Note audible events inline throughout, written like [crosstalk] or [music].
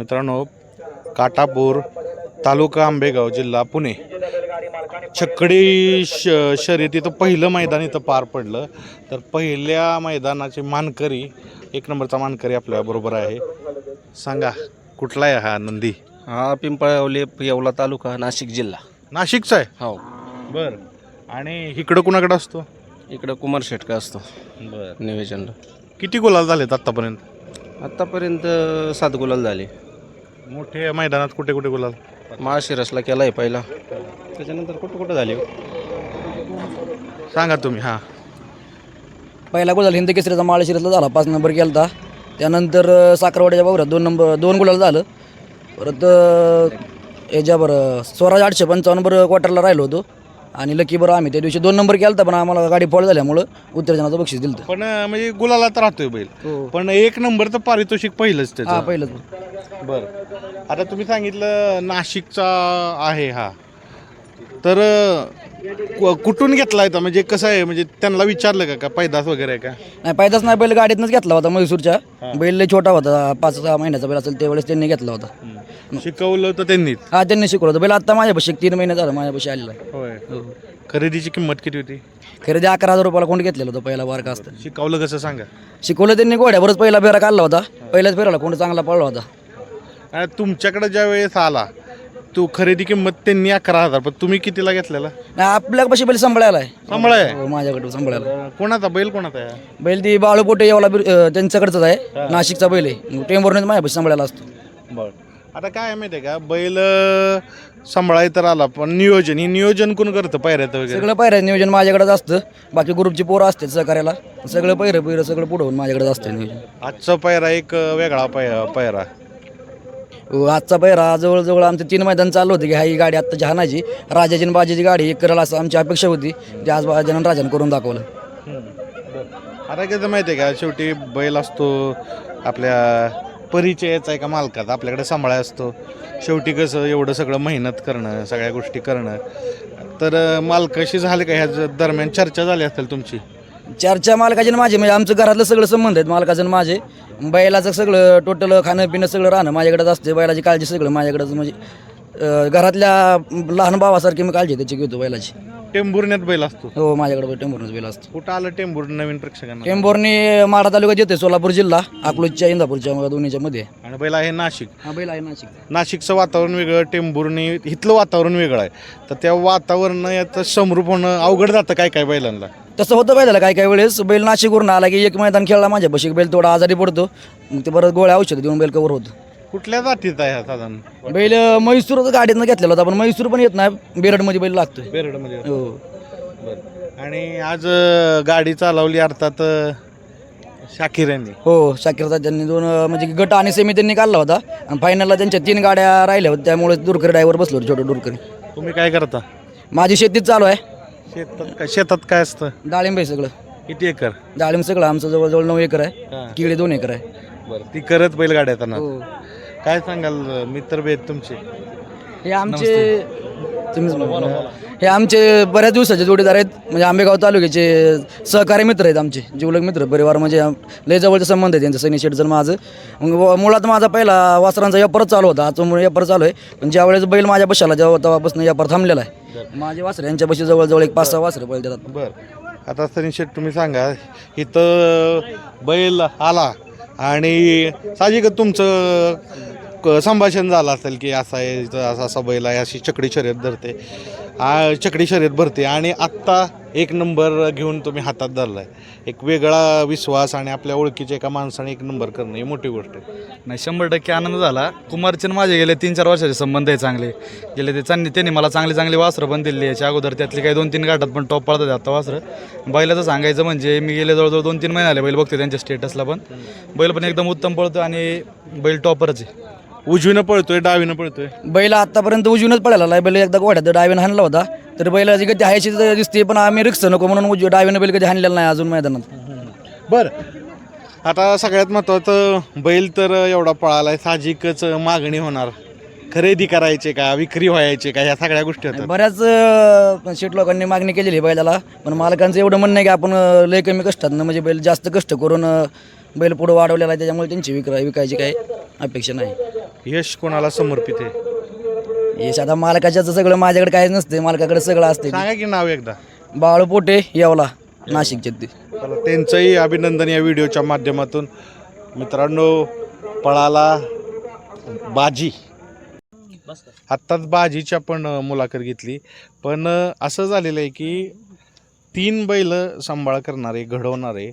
मित्रांनो काटापूर तालुका आंबेगाव जिल्हा पुणे. छकडी श शर्यतीचं पहिलं मैदान इथं पार पडलं. तर पहिल्या मैदानाचे मानकरी एक नंबरचा मानकरी आपल्याबरोबर आहे. सांगा कुठला आहे हा नंदी? हा पिंपळावले येवला तालुका नाशिक जिल्हा. नाशिकचा आहे? हो. बर. आणि इकडं कुणाकडे असतो? इकडं कुमार शेटका असतो. बर. निवेदनला किती गुलाल झालेत आत्तापर्यंत? आत्तापर्यंत सात गुलाल झाले. मोठे मैदानात कुठे कुठे गुलाल? माळशिरसला केला आहे पहिला. त्याच्यानंतर कुठं कुठं झाले? सांगा तुम्ही हां. पहिला गुलाल हिंद केसरीचा माळशिरसला झाला पाच नंबर केला त्यानंतर अ, साखरवाड्याच्या बाबऱ्यात दोन नंबर दोन गुलाल झालं. परत अ, याच्यावर अ, स्वराज आठशे पंचावन्न बरं क्वार्टरला राहिलो होतो. आणि लकी बरं आम्ही. त्या दिवशी दोन नंबर केला पण आम्हाला गाडी फॉल झाल्यामुळं उत्तेजनाचं बक्षीस दिलं पण अं, म्हणजे गुलालात राहतोय बैल. हो. पण एक नंबरचं पारितोषिक पहिलंच त्याचं. हां पहिलंच. बर. आता तुम्ही सांगितलं नाशिकचा आहे हा. तर अ, कु- कुठून घेतला आहे म्हणजे कसं आहे? म्हणजे त्यांना विचारलं का? का पैदास वगैरे आहे का? नाही पायदाच नाही बैल गाडीतनंच घेतला होता म्हैसूरच्या बैल लय छोटा होता. पाच सहा महिन्याचा बैल असेल त्यावेळेस त्यांनी घेतला होता. शिकवलं तर त्यांनीच हा त्यांनी शिकवलं होतं. बैल आत्ता माझ्यापाशी एक तीन महिने झालं माझ्यापाशी आलेला आहे. होय. हो. खरेदीची किंमत किती होती? खरेदी अकरा हजार रुपयाला कोण घेतलेलं होतं पहिला बारका असतं. शिकवलं कसं सांगा? शिकवलं त्यांनी घोड्यावरच पहिला फेरा काढला होता. पहिल्याच फेराला कोण चांगला पडला होता. आणि तुमच्याकडे ज्या वेळेस आला तू खरेदी किंमत त्यांनी अकरा हजार पण तुम्ही कितीला घेतलेला? नाही आपल्यापाशी बैल सांभाळायला आहे. सांभाळ आहे हो माझ्याकडे सांभाळायला अ, कोणाचा? बैल कोणाचा आहे? बैल ती बाळूपोटे येवला बिर- अं, त्यांच्याकडचाच आहे. नाशिकचा बैल आहे. टेंबरनेच माझ्यापाशी सांभाळायला असतो. बर. आता काय आहे माहिती आहे का? बैल अ, सांभाळाय तर आला पण नियोजन हे नियोजन कोण करतं? पायऱ्यात वगैरे? सगळं पहिऱ्या नियोजन माझ्याकडेच असतं. बाकी ग्रुपची पोरं असतात सहकार्याला. सगळं पहिरं पहिरं सगळं पुढवून माझ्याकडेच असतं नियोजन. आजचा पायरा एक अ, वेगळा पाय पायरा. आजचा बैरा जवळजवळ आमचे तीन मैदान चालू होते की हा ही गाडी आत्ता जहानाची राजाची आणि बाजीची गाडी एक करायला असं आमची अपेक्षा होती जे आज बाजानं राजानं करून दाखवलं. आता कसं माहिती आहे का? शेवटी बैल असतो आपल्या परिचयाचा एका मालकाचा आपल्याकडे सांभाळा असतो. शेवटी कसं एवढं सगळं मेहनत करणं सगळ्या गोष्टी करणं. तर मालकाशी झाले का? ह्या दरम्यान चर्चा झाली असेल तुमची? चारच्या मालकाचे माझे. म्हणजे आमचं घरातलं सगळं संबंध आहेत. मालकाचं आणि माझे. बैलाचं सगळं टोटल खाणं पिणं सगळं राहणं माझ्याकडेच असते बैलाची काळजी सगळं माझ्याकडेच. म्हणजे अं, घरातल्या लहान भावासारखी मी काळजी त्याची घेतो बैलाची. टेंभुर्ण्यात बैल असतो. हो माझ्याकडे टेंभोरनच बैल असतो. कुठं आलं टेंभूर नवीन प्रेक्षकांना? टेंभोरनी माडा तालुक्यात येते सोलापूर जिल्हा अकलूजच्या इंदापूरच्या दोन्हीच्या मध्ये. आहे. आणि बैल आहे नाशिक. हा बैल आहे नाशिक. नाशिकचं वातावरण वेगळं टेंभुर्णी इथलं वातावरण वेगळं आहे. तर त्या वातावरण याचं समरूप होणं अवघड जातं काय काय बैलांना तसं होतं बैलाला काय काय वेळेस बैल नाशिकवरून आला की एक मैदान खेळला माझ्या बशी बैल थोडा आजारी पडतो. मग ते परत गोळ्या औषध देऊन बैल कवर होतं. कुठल्या जातीचा आहे हा साधारण? बैल म्हैसूरच गाडीतनं घेतलेला होता पण म्हैसूर पण येत नाही. बेरडमध्ये बैल लागतोय. बेरडमध्ये हो. आणि आज अ, गाडी चालवली अर्थात अ, शाकीर यांनी. हो शाकीर त्यांनी दोन अं, म्हणजे गट आणि सेमी त्यांनी काढला होता. आणि फायनलला त्यांच्या तीन गाड्या राहिल्या होत्या त्यामुळे दुरकरी ड्रायव्हर बसलो होतो, छोटं दुरकरी. तुम्ही काय करता? माझी शेतीच चालू आहे. शेतात काय शेतात काय असतं? डाळिंब आहे सगळं. किती एकर? डाळिंब सगळं आमचं जवळजवळ नऊ एकर आहे. हा. किळे दोन एकर आहे. बरं ती करत बैलगाड्या येताना. हो. काय सांगाल अ, मित्र भेट तुमचे? हे आमचे तुम्हीच बोला. हे आमचे बऱ्याच दिवसाचे जोडीदार आहेत. म्हणजे आंबेगाव तालुक्याचे सहकारी मित्र आहेत आमचे जीवलग मित्र परिवार म्हणजे आम- लय जवळचे संबंध आहेत त्यांचं सनी शेटजन माझं मग व- मुळात माझा पहिला वासरांचा व्यापारच चालू होता आता व्यापार चालू आहे. पण ज्यावेळेस बैल माझ्या बशाला जेव्हा तेव्हापासून व्यापार थांबलेला आहे. माझे वासरे यांच्या बशी जवळजवळ एक पाच सहा वासरे बैल देतात. बर. आता सनी शेट तुम्ही सांगा इथं बैल आला आणि साहजिकच तुमचं क- संभाषण झालं असेल की असा आहे इथं असा असा बैल आहे अशी चकडी शर्यत धरते. आ, चकडी शर्यत भरते आणि आत्ता एक नंबर घेऊन तुम्ही हातात धरला आहे एक वेगळा विश्वास आणि आपल्या ओळखीच्या एका माणसाने एक नंबर करणं ही मोठी गोष्ट आहे. नाही शंभर टक्के आनंद झाला. कुमारचंद माझे गेले तीन चार वर्षाचे संबंध आहे चांगले. गेले ते चांगले त्यांनी मला चांगली चांगली वासरं पण दिली. याच्या अगोदर त्यातली काही दोन तीन गाठात पण टॉप पडतात आता वासरं. बैलाचं सांगायचं म्हणजे मी गेले जवळजवळ दोन तीन महिने आले बैल बघते त्यांच्या स्टेटसला पण. बैल पण एकदम उत्तम पळतो आणि बैल टॉपरच आहे. उजवीनं पळतोय डावीनं पळतोय. बैल आतापर्यंत उजवीनच पळाला आहे बैल एकदा गोठ्यात डायव्यानं हाणला होता. तर बैलाची गती हायची दिसते पण आम्ही रिक्स नको म्हणून उजवी डायव्यानं बैल कधी हाणलेला नाही अजून मैदानात. बर. आता सगळ्यात महत्त्वाचं बैल तर एवढा पळालाय साहजिकच मागणी होणार. खरेदी करायचे का विक्री व्हायचे का ह्या सगळ्या गोष्टी होतात. बऱ्याच अं, शेट लोकांनी मागणी केलेली आहे बैलाला. पण मालकांचं एवढं म्हणणं आहे की आपण अं, लय कमी कष्टात म्हणजे बैल जास्त कष्ट करून अं, बैल पुढं वाढवलेला आहे त्याच्यामुळे त्यांची विक्रा विकायची काही अपेक्षा नाही. यश कोणाला समर्पित आहे? यश आता मालकाच्याचं सगळं माझ्याकडे काहीच नसते मालकाकडे सगळं असते सांगा की नाव एकदा. बाळू पोटे येवला नाशिकचे ते चला त्यांचंही अभिनंदन या व्हिडिओच्या माध्यमातून. मित्रांनो पळाला बाजी. आत्ताच बाजीची आपण अ, मुलाखत घेतली. पण अ, असं झालेलं आहे की तीन बैल सांभाळ करणारे घडवणारे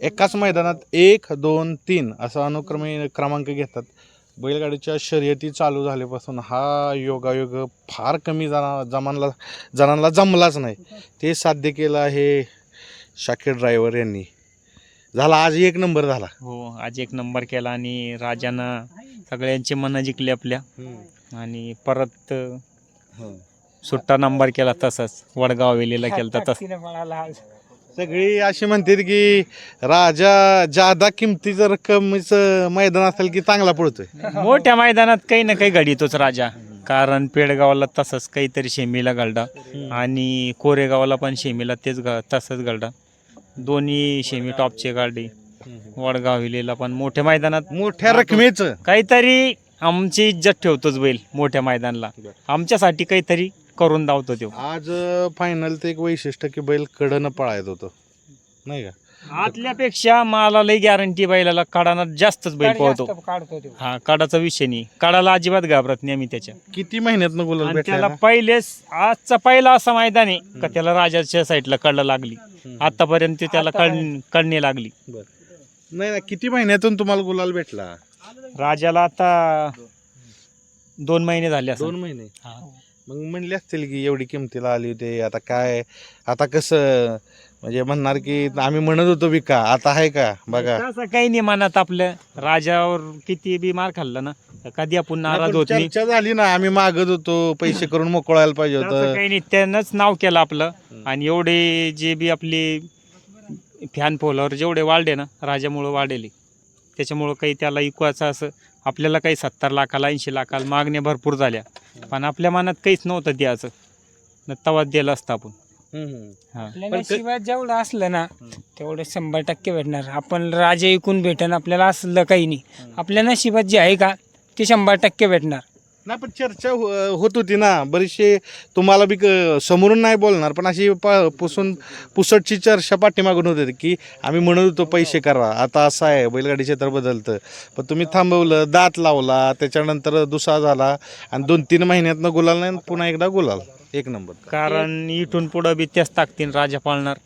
एकाच मैदानात एक दोन तीन असा अनुक्रमे क्रमांक घेतात. बैलगाडीच्या शर्यती चालू झाल्यापासून हा योगायोग फार कमी जना जमानला जणांना जमलाच नाही. ते साध्य केलं आहे शाकीर ड्रायव्हर यांनी. झाला आज एक नंबर झाला. हो आज एक नंबर केला आणि राजानं सगळ्यांची मनं जिंकली आपल्या. आणि परत सुट्टा नंबर केला तसाच. वडगाव वेलीला केला तसाच. सगळी अशी म्हणतात की राजा जादा किमतीचं रक्कमीचं मैदान असेल की चांगला पडतोय मोठ्या मैदानात काही ना काही घडीतोच राजा. कारण पेडगावला तसंच काहीतरी शेमीला घडला आणि कोरेगावला पण शेमीला तेच तसंच घडला दोन्ही शेमी टॉपचे गाडी वडगाव वेलीला पण मोठ्या मैदानात मोठ्या रकमेचं. काहीतरी आमची इज्जत ठेवतोच बैल मोठ्या मैदानाला. आमच्यासाठी काहीतरी करून धावतो तो. आज फायनल ते एक वैशिष्ट्य की बैल कडनं पळायत होतं. नाही का? आतल्यापेक्षा मला लई गॅरंटी बैलाला काढाना जास्तच बैल पळतो. हा काढाचा विषय नाही. काढाला अजिबात घाबरत नाही आम्ही त्याच्या. किती महिन्यातनं गुलाल आणि भेटला त्याला ना? पहिलेच आजचा पहिला असा मैदान आहे का त्याला राजाच्या साईडला कडला लागली. आतापर्यंत त्याला कड कडणे लागली. नाही ना किती महिन्यातून तुम्हाला गुलाल भेटला? राजाला आता दोन महिने झाले दोन महिने. मग म्हणले असतील की एवढी किमतीला आली होती आता काय? आता कसं? म्हणजे म्हणणार की आम्ही म्हणत होतो विका आता आहे का? बघा. तसं काही नाही मनात आपलं. राजावर किती बी मार खाल्ला ना तर कधी आपण नाराज होत नाही. चर्चा झाली ना आम्ही मागत होतो पैसे करून मोकळायला पाहिजे तसं होतं. काही नाही त्यानंच नाव केलं आपलं. आणि एवढे जे बी आपले फॅन फॉलोअर जेवढे वाढले ना राजामुळं वाढले. त्याच्यामुळं काही त्याला इकवायचं असं आपल्याला काही सत्तर लाखाला ऐंशी लाखाला मागण्या भरपूर झाल्या. पण आपल्या मनात काहीच नव्हतं द्यायचं. न तवा दिलं असतं आपण. हा. आपल्या नशिबात जेवढं असलं ना तेवढं शंभर टक्के भेटणार. आपण राजे ऐकून भेटन आपल्याला असलं काही नाही. आपल्या नशिबात जे आहे का ते शंभर टक्के भेटणार. नाही पण चर्चा हो- होत होती ना. बरीचशी तुम्हाला बी क- समोरून नाही बोलणार पण अशी प- पुसून पुसटची चर्चा पाठीमागून होत होती की आम्ही म्हणत होतो पैसे करा. आता असं आहे बैलगाडी क्षेत्र बदलतं. पण तुम्ही थांबवलं दात लावला त्याच्यानंतर दुसरा झाला आणि दोन तीन महिन्यातनं गुलाल नाही आणि पुन्हा एकदा गुलाल. एक नंबर. कारण इथून पुढं बी त्याच ताकतीन राजा पाळणार.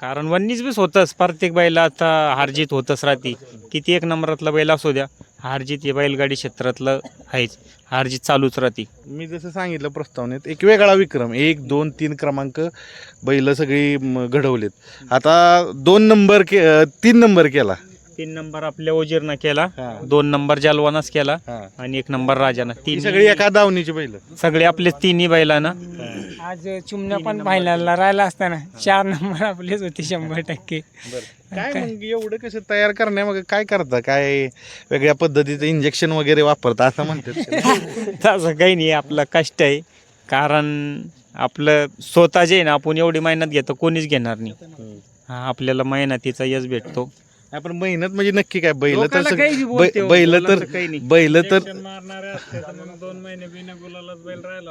कारण वन्नीच बीच होतंच. प्रत्येक बैला आता हारजीत होतच राहते. किती एक नंबरातला बैल असू द्या. हारजीत हे बैलगाडी क्षेत्रातलं आहेच. हारजीत चालूच राहते. मी जसं सांगितलं प्रस्तावनेत एक वेगळा विक्रम एक दोन तीन क्रमांक बैल सगळी म, घडवलेत. आता दोन नंबर के अं, तीन नंबर केला. तीन नंबर आपल्या ओजीरनं केला हा. दोन नंबर जालवानाच केला हा. आणि एक नंबर राजानं. ही तीन सगळी एका दावणीची बैल. सगळे आपले तिन्ही बैलानं. आज चिमण्या पण फायनलला राहिला असताना. चार नंबर आपलेच होते शंभर टक्के. काय मग एवढं कसं तयार करण्यामागे काय करता? काय वेगळ्या पद्धतीचं इंजेक्शन वगैरे वापरता असं म्हणतात? [laughs] तसं काही नाही आपलं कष्ट आहे. कारण आपलं स्वतः जे आहे ना आपण एवढी मेहनत घेतो कोणीच घेणार नाही. हा आपल्याला मेहनतीचा यश भेटतो. आपण मेहनत म्हणजे नक्की काय बैल तर लोकाला सग- काही बी बोलते हो, बैल तर बोलायचं काही नाही. बैल तर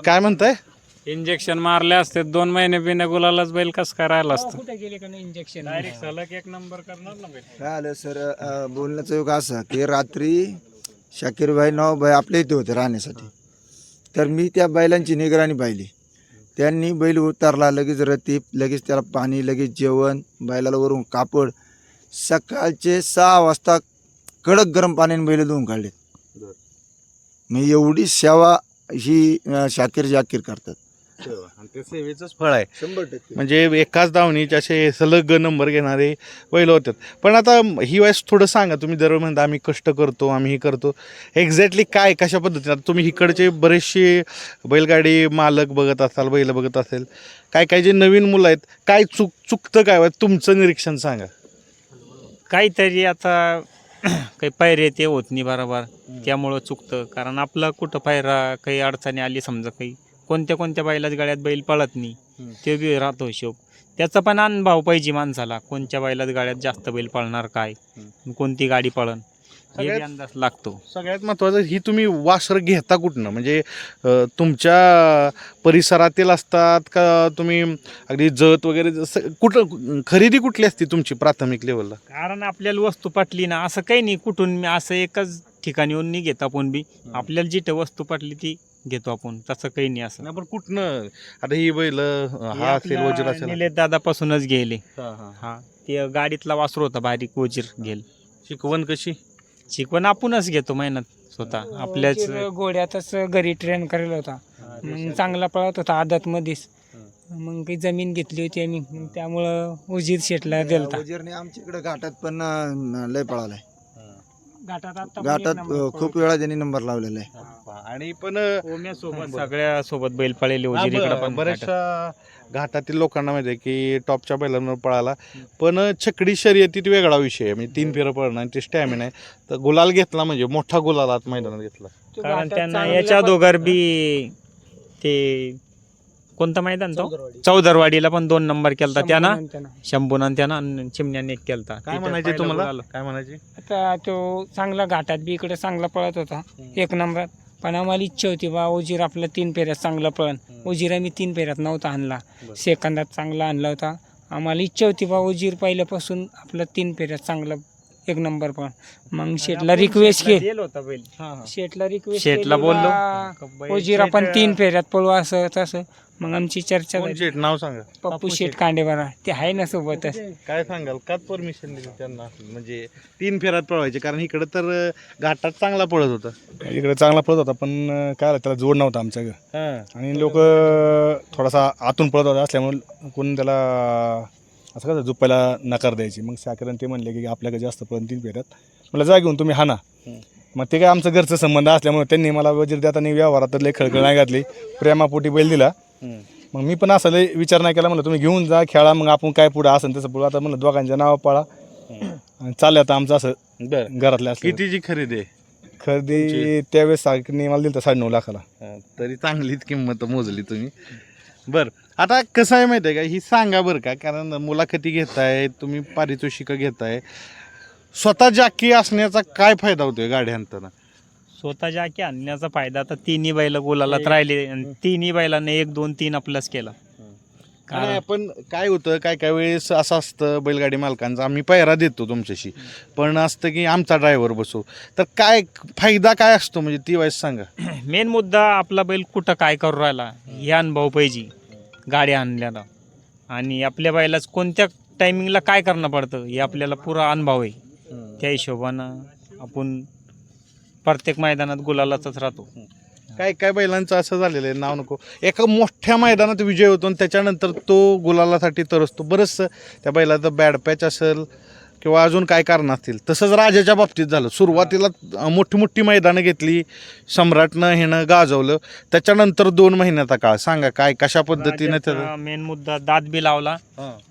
काय म्हणताय? इंजेक्शन मारले असते दोन महिने बिना गुलालाच बैल कस काय राहिला असतं? कुठे गेले का नाही इंजेक्शन सलग एक नंबर करणार ना बैल. काय आलं सर अ, बोलण्याचा योग असा की रात्री शाकीरभाई नवाभाई आपल्या इथे होते राहण्यासाठी. तर मी त्या बैलांची निगराणी पाहिली. त्यांनी बैल उतारला लगेच रतीप लगेच त्याला पाणी लगेच जेवण बैलाला वरून कापड सकाळचे सहा वाजता कडक गरम पाण्याने बैल धुवून काढलेत मग एवढी सेवा ही शाकीर जाकीर करतात. सेवेचंच फळ आहे. शंभर टक्के. म्हणजे एकाच दावणीचे असे सलग नंबर घेणारे बैल होतात. पण आता ही वयस थोडं सांगा तुम्ही दरवेळी म्हणता आम्ही कष्ट करतो आम्ही हे करतो. एक्झॅक्टली काय कशा पद्धतीने? आता तुम्ही इकडचे बरेचसे बैलगाडी मालक बघत असाल बैल बघत असेल. काय काय जे नवीन मुलं आहेत काय चुक चुकतं काय? तुमचं निरीक्षण सांगा. काहीतरी आता [clears throat] काही पायरे ते होत नाही बरोबर. त्यामुळं चुकतं. कारण आपलं कुठं पायरा काही अडचणी आली समजा काही कोणत्या कोणत्या बैलाच गाड्यात बैल पळत नाही. ते बी राहतो हिशोब. त्याचा पण अनुभव पाहिजे माणसाला कोणत्या बैलात गाड्यात जास्त बैल पळणार काय. कोणती गाडी पळण हे बी सगळ्यात- अंदाज लागतो. सगळ्यात महत्त्वाचं ही तुम्ही वासर घेता कुठनं? म्हणजे अ, तुमच्या परिसरातील असतात का तुम्ही अगदी जत वगैरे जसं- कुठं खरेदी कुठली असते तुमची प्राथमिक लेवलला कारण आपल्याला वस्तू पटली ना असं काही नाही कुठून मी असं एकच ठिकाणी येऊन नाही घेत आपण बी. आपल्याला जिथं वस्तू पटली ती घेतो आपण तसं काही नाही असं. नाही पण कुठनं? आता ही बैल हा असेल वजीर असेल. निलेश दादापासूनच गेले. हा, ते गाडीतला वासरू होता बारीक वजीर घेल शिकवण कशी? शिकवण आपणच घेतो मेहनत स्वतः आपल्याच वजीर घोड्यातच घरी ट्रेन करेल होता. मग चांगला पळत होता आदत मध्येच मग काही जमीन घेतली होती आम्ही मग त्यामुळं उजीर शेटला दिलता वजीरने आमच्या इकडे घाटात पण अं, लय पळालाय. घाटात आता अं, खूप वेळा त्यांनी नंबर लावलेला आहे. आणि पण ओम्या सोबत सगळ्या सोबत बैल पळेले इकडे पण बऱ्याचशा घाटातील लोकांना माहिती आहे की टॉपच्या बैलांवर पळाला. पण छकडी शर्यतीत वेगळा विषय आहे. म्हणजे तीन फेरं पळणं आणि ते स्टॅमिना आहे. तर गुलाल घेतला म्हणजे मोठा गुलाल आत मैदानात घेतला. तो कारण त्यांना याच्या दोघर बी ते कोणतं मैदान तो? चौदरवाडीला पण दोन नंबर केलता त्यानं. शंभूनं आणि त्यानं चिमण्याने एक केलता. काय म्हणायचे तुम्हाला. काय म्हणायचे? आता तो चांगला घाटात बी इकडे चांगला पळत होता. एक नंबर. पण आम्हाला इच्छा होती बा उजीर आपला तीन फेऱ्यात चांगला पळण. उजीर आम्ही तीन फेऱ्यात नव्हता आणला. सेकंदात चांगला आणला होता. आम्हाला इच्छा होती बा उजीर पहिल्यापासून आपला तीन फेऱ्यात चांगला एक नंबर पण मग शेटला रिक्वेस्ट केली. शेटला रिक्वेस्ट शेटला बोललो. बैल उजीर आपण तीन फेऱ्यात पळू असं तसं. मग आमची चर्चा कोण झाली. शेट नाव सांगा. पप्पू शेट कांडेबरा ते आहे ना सोबतच. काय सांगाल? का परमिशन दिली त्यांना? म्हणजे तीन फेऱ्यात पळवायचे कारण इकडे तर घाटात चांगला पळत होता. इकडे चांगला पळत होता पण काय झालं, त्याला जोड नव्हता आमच्या घरी. हा. आणि लोक थोडासा आतून पळत होता असल्यामुळे कोणी त्याला असं कसं झुपायला नकार द्यायची. मग शाकरन ते म्हणले की आपल्याकडे जास्त पळून तीन फेऱ्यात. मला जा घेऊन तुम्ही हाना मग ते काय आमचं घरचं संबंध असल्यामुळे त्यांनी मला वजीर देताना व्यवहारात लई खळखळ नाही घातली. प्रेमापोटी बैल दिला. मग मी पण असं विचार नाही केला म्हणलं तुम्ही घेऊन जा खेळा मग आपण काय पुढं असं तसं पुढं आता म्हणलं दोघांच्या नावं पाळा. आणि चाललं आता आमचं असं बरं. घरातले असलं कितीची खरेदी आहे? खरेदी त्यावेळेस सारखी मला दिलं साडे नऊ लाखाला. हा, तरी चांगलीच किंमत मोजली तुम्ही. बर आता कसं आहे माहिती आहे का? ही सांगा बरं का कारण मुलाखती घेताय तुम्ही पारितोषिकं घेताय. स्वतः जाकी असण्याचा काय फायदा होतोय गाडी आणताना? स्वतः जाकी आणण्याचा फायदा. आता तिन्ही बैल गोलालात राहिले आणि तिन्ही बैलांनी एक दोन तीन आपलाच केला. नाही कारण पण काय होतं काय काय वेळेस असं असतं बैलगाडी मालकांचा. आम्ही पायरा देतो तुमच्याशी. पण असतं की आमचा ड्रायव्हर बसू. तर काय फायदा काय असतो? म्हणजे ती वाईस सांगा. [clears throat] मेन मुद्दा आपला बैल कुठं काय करू राहिला हे अनुभव पाहिजे. गाडी आणल्याला आणि आपल्या बैलाच कोणत्या टायमिंगला काय करणं पडतं हे आपल्याला पुरा अनुभव आहे. त्या हिशोबानं आपण प्रत्येक मैदानात गुलालातच राहतो. काय काय बैलांचं असं झालेलं आहे नाव नको. एका मोठ्या मैदानात विजय होतो आणि त्याच्यानंतर तो गुलालासाठी तरसतो. बरंचसं त्या बैलाचं बॅड पॅच असेल किंवा अजून काय कारण असतील तसंच राजाच्या बाबतीत झालं. सुरुवातीला मोठी मोठी मैदानं घेतली सम्राटनं हेनं गाजवलं. त्याच्यानंतर दोन महिन्याचा काळ. सांगा काय कशा पद्धतीने त्याचं मेन मुद्दा दात बी लावला.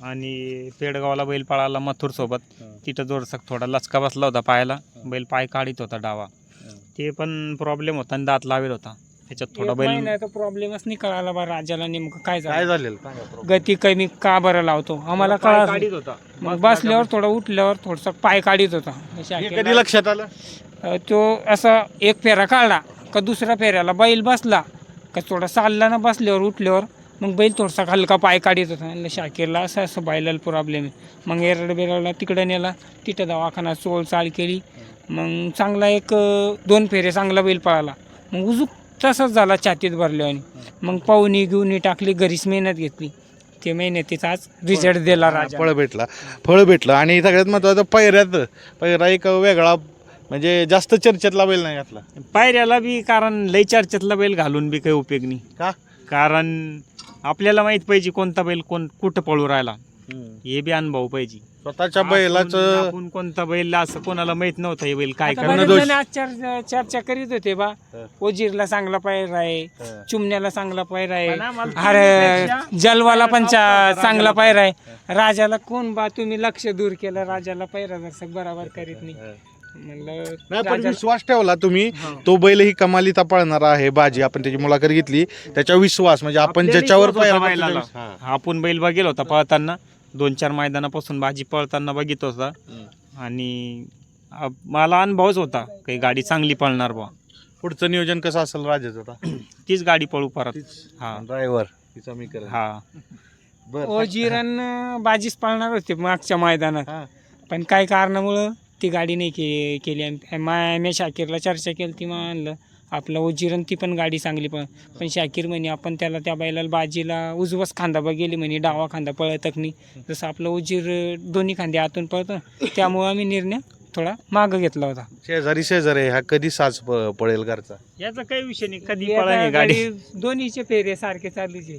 आणि पेडगावला बैल पळाला मथुर सोबत तिथं जोरसक थोडा लचका बसला होता पायाला. बैल पाय काढीत होता डावा. ते पण प्रॉब्लेम होता आणि दात लावेल होता. त्याच्यात थोडा बैल महिन्याचा प्रॉब्लेमच नाही कळाला बा राजाला नेमकं काय काय झालं झालेलं सांगा. गती कमी का बरं लावतो? आम्हाला पाय कळा काढीत होता. मग बसल्यावर थोडं उठल्यावर थोडंसं पाय काढीत होता. अशा हे. कधी लक्षात आलं? अ, तो असा एक फेरा काढला का दुसऱ्या फेऱ्याला बैल बसला का थोडा चालला ना बसल्यावर उठल्यावर मग बैल थोडासा हलका पाय काढीत होता. म्हणलं शाकीरला असं असं बैलाला प्रॉब्लेम आहे. मग एरड बेरडला तिकडं नेला. तिथं दवाखाना चोळ चाळ केली. मग चांगला एक दोन फेरे चांगला बैल पळाला. मग उजूक तसाच झाला छातीत भरल्याने मग पाहुणी घेऊन टाकली घरीच मेहनत घेतली. ते मेहनतीचा आज रिझल्ट दिला राजा. फळ भेटला. फळ भेटलं. आणि सगळ्यात महत्वाचं पैऱ्यात पैरा एक वेगळा म्हणजे जास्त चर्चेतला बैल नाही घातला. पायऱ्याला बी कारण लय चर्चेतला बैल घालून बी काही उपयोग नाही. का? कारण आपल्याला माहीत पाहिजे कोणता बैल कोण कुठं पळू राहिला. हे बी अनुभव पाहिजे. स्वतःच्या बैलाचं आपण कोणता बैल असं कोणाला माहीत नव्हतं हे बैल काय आता करणार बरेच दोष. जण आज चर्चा चर्चा करीत होते बा. ओजीरला चांगला पायर आहे चुमण्याला चांगला पायर आहे पण आम्हाला अरे जलवाला पण चा- चांगला पायर आहे. राजाला कोण बा? तुम्ही लक्ष दूर केलं राजाला पायरा जरसक बरोबर करीत नाही. म्हणलं नाही पण राजा- विश्वास ठेवला तुम्ही. तो बैल ही कमालीचा पळणारा आहे बाजी. आपण त्याची मुलाखत घेतली. त्याच्या विश्वास म्हणजे आपण आपल्याला ज्याच्यावर विश्वास होता पाहिला बैलाला. हा. आपण बैल बघेल होता पळताना. दोन चार मैदानापासून भाजी पळताना बघित होता. आणि मला अनुभवच होता काही गाडी चांगली पळणार बा. पुढचं नियोजन कसं असेल राजाचं आता? [clears throat] तीच गाडी पळू परत. हा. ड्रायव्हर तिचा मी करेन हा. [laughs] ओजिरन बाजीच पाळणार होते मागच्या मैदानात. हा. पण काही कारणामुळं ती गाडी नाही के केली. आणि मा मी शाकीरला चर्चा केली ती म्हणलं आपलं ओजिरन ती पण गाडी चांगली पण पण शाकीर म्हणे आपण त्याला त्या बैलाला बाजीला उजवच खांदा बघेली म्हणे डावा खांदा पळतक नाही. जसं आपलं उजीर दोन्ही खांदे आतून पळतं त्यामुळं आम्ही निर्णय थोडा मागं घेतला होता. शेजारी शेजारी हा कधी साज प- पळेल घरचा? याचा काही विषय नाही कधी पळाली गाडी दोन्हीचे फेरे सारखे चालूचे.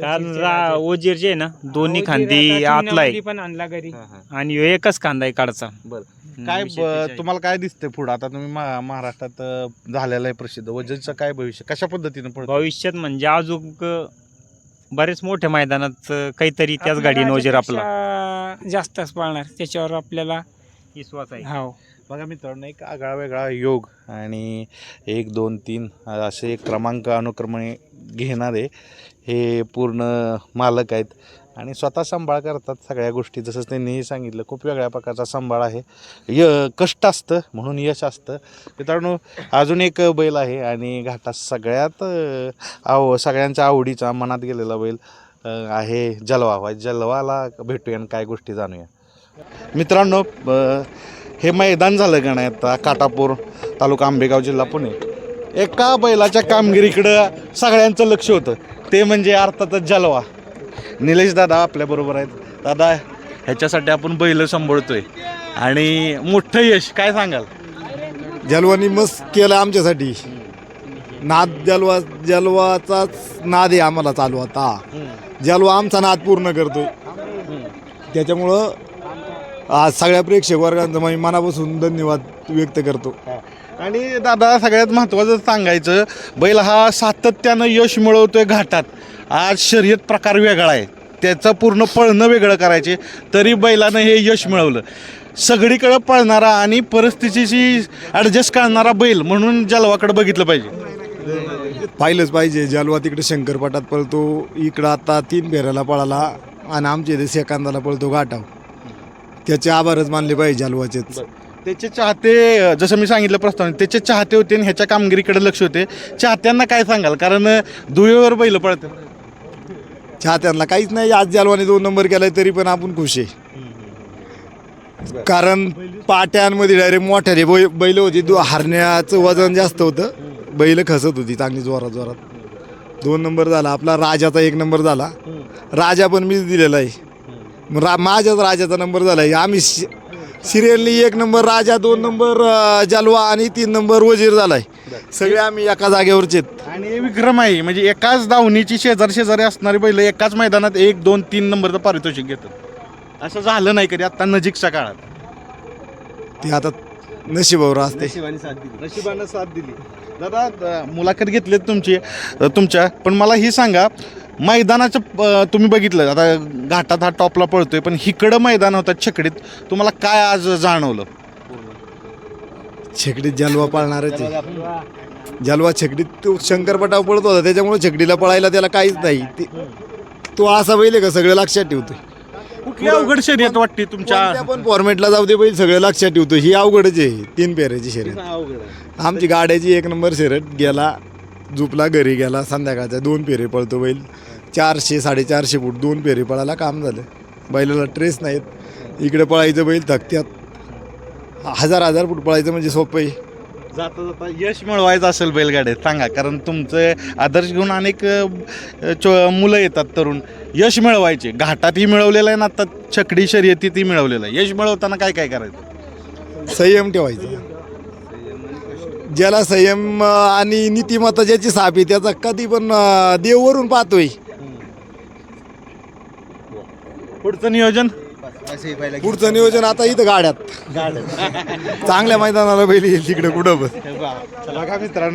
कारण रा- ओजीर जे आहे ना दोन्ही ओजीर खांदी आता आतला आहे. पण आणला घरी. आणि ह्यो एकच खांदा आहे काढचा. बरं. काय ब- तुम्हाला काय दिसतंय पुढं? आता तुम्ही मा- महाराष्ट्रात अं, झालेलं आहे प्रसिद्ध. वजनचं काय भविष्य? कशा पद्धतीनं पडतं? भविष्यात म्हणजे अजून बरेच मोठ्या मैदानात अं, काहीतरी त्याच गाडी नोजर आपला. जास्तच पाळणार. त्याच्यावर आपल्याला विश्वास आहे. हो बघा मित्रांनो एक आगळा वेगळा योग आणि एक दोन तीन असे एक क्रमांक अनुक्रमे घेणारे हे पूर्ण मालक आहेत. आणि स्वतः सांभाळ करतात सगळ्या गोष्टी. जसं त्यांनीही सांगितलं खूप वेगळ्या प्रकारचा सांभाळ आहे. य कष्ट असतं म्हणून यश असतं. मित्रांनो अजून एक बैल आहे आणि घाटात सगळ्यात आव सगळ्यांच्या आवडीचा मनात गेलेला बैल आहे जलवा वाय जलवाला भेटूया आणि काय गोष्टी जाणूया. मित्रांनो हे मैदान झालं का नाही आता? काटापूर तालुका आंबेगाव जिल्हा पुणे. एका बैलाच्या कामगिरीकडं सगळ्यांचं लक्ष होतं. ते म्हणजे अर्थातच जलवा. निलेश दादा आपल्याबरोबर आहेत. दादा ह्याच्यासाठी आपण बैल सांभाळतोय आणि मोठं यश काय सांगाल? जलवानी मस्त केलं आमच्यासाठी. नाद जलवा जलवाचाच नाद आहे आम्हाला चालू आता. जलवा आमचा नाद पूर्ण करतोय. त्याच्यामुळं आज सगळ्या प्रेक्षक वर्गांचा मी मनापासून धन्यवाद व्यक्त करतो. आणि दादा सगळ्यात महत्त्वाचं सांगायचं बैल हा सातत्यानं यश मिळवतोय घाटात. आज शर्यत प्रकार वेगळा आहे. त्याचं पूर्ण पळणं वेगळं करायचे तरी बैलानं हे यश मिळवलं. सगळीकडं पळणारा आणि परिस्थितीशी ॲडजस्ट करणारा बैल म्हणून जलवाकडे बघितलं पाहिजे. पाहिलंच पाहिजे. जलवा तिकडे शंकरपाटात पळतो इकडं आता तीन फेऱ्याला पळाला आणि आमच्या इथे सेकांदाला पळतो गाठाव त्याचे आभारच मानले पाहिजे जलवाचेच. त्याचे चाहते जसं मी सांगितलं प्रस्तावनेत त्याचे चाहते होते आणि ह्याच्या कामगिरीकडे लक्ष होते. चाहत्यांना काय सांगाल? कारण दुवेवर बैल पळतं चाहत्यांना काहीच नाही. आज जालवाने दोन नंबर केलाय तरी पण आपण खुश आहे. कारण पाट्यांमध्ये डायरेक्ट मोठ्याने बै बैल होती. दो हरण्याचं वजन जास्त होतं. बैल खसत होती चांगली जोरात जोरात. दोन नंबर झाला. आपला राजाचा एक नंबर झाला. राजा पण मीच दिलेला आहे. मग रा माझ्याच राजाचा नंबर झाला आहे. आम्ही सिरियलनी एक नंबर राजा दोन नंबर जालवा जलवा आणि तीन नंबर वजीर झाला आहे सगळे आम्ही एका जागेवरचे. आणि विक्रम आहे म्हणजे एकाच दावणीची शेजार शेजारी असणारी बैल एकाच मैदानात एक दोन तीन नंबरचं पारितोषिक घेतात. असं झालं नाही कधी आता नजीकच्या काळात. ते आता नशिबावर असते. नशिबानं साथ दिली. दादा द- मुलाखत घेतलीत तुमची तुमच्या पण मला ही सांगा मैदानाचं तुम्ही बघितलं आता घाटात हा टॉपला पळतोय पण हिकडं मैदान होतं छकडीत तुम्हाला काय आज जाणवलं? छकडीत जलवा पाळणारच आहे जलवा छकडीत तो शंकरपटाव पळत होता त्याच्यामुळे छकडीला पळायला त्याला काहीच नाही. ते तो असा बैल आहे का? सगळं लक्षात ठेवतोय. कुठली अवघड शर्यत वाटते तुमच्या पण फॉर्मॅटला जाऊ दे बैल सगळं लक्षात ठेवतो ही अवघडच आहे तीन पेऱ्याची शर्यत. आमची गाड्याची एक नंबर शर्यत गेला झुपला घरी गेला संध्याकाळचा दोन फेरे पळतो बैल. चारशे साडेचारशे फूट दोन फेरे पळायला काम झालं. बैलाला ट्रेस नाहीत. इकडे पळायचं बैल थकत्यात हजार हजार फूट पळायचं म्हणजे सोपं आहे. जाता जाता यश मिळवायचं असेल बैलगाड्यात सांगा कारण तुमचं आदर्श घेऊन अनेक अ, चो मुलं येतात तरुण. यश मिळवायचे घाटातही मिळवलेलं आहे ना आता छकडी शर्यतीतही मिळवलेलं आहे. यश मिळवताना काय काय करायचं? संयम ठेवायचा. ज्याला संयम अं, आणि नीतिमत्ता ज्याची साप आहे त्याचा कधी पण अं, देववरून पाहतोय. पुढचं नियोजन? पुढचं नियोजन आता इथं गाड्यात. चांगल्या मैदानाला बैल येईल तिकडे कुठं पण. बघा मित्रांनो?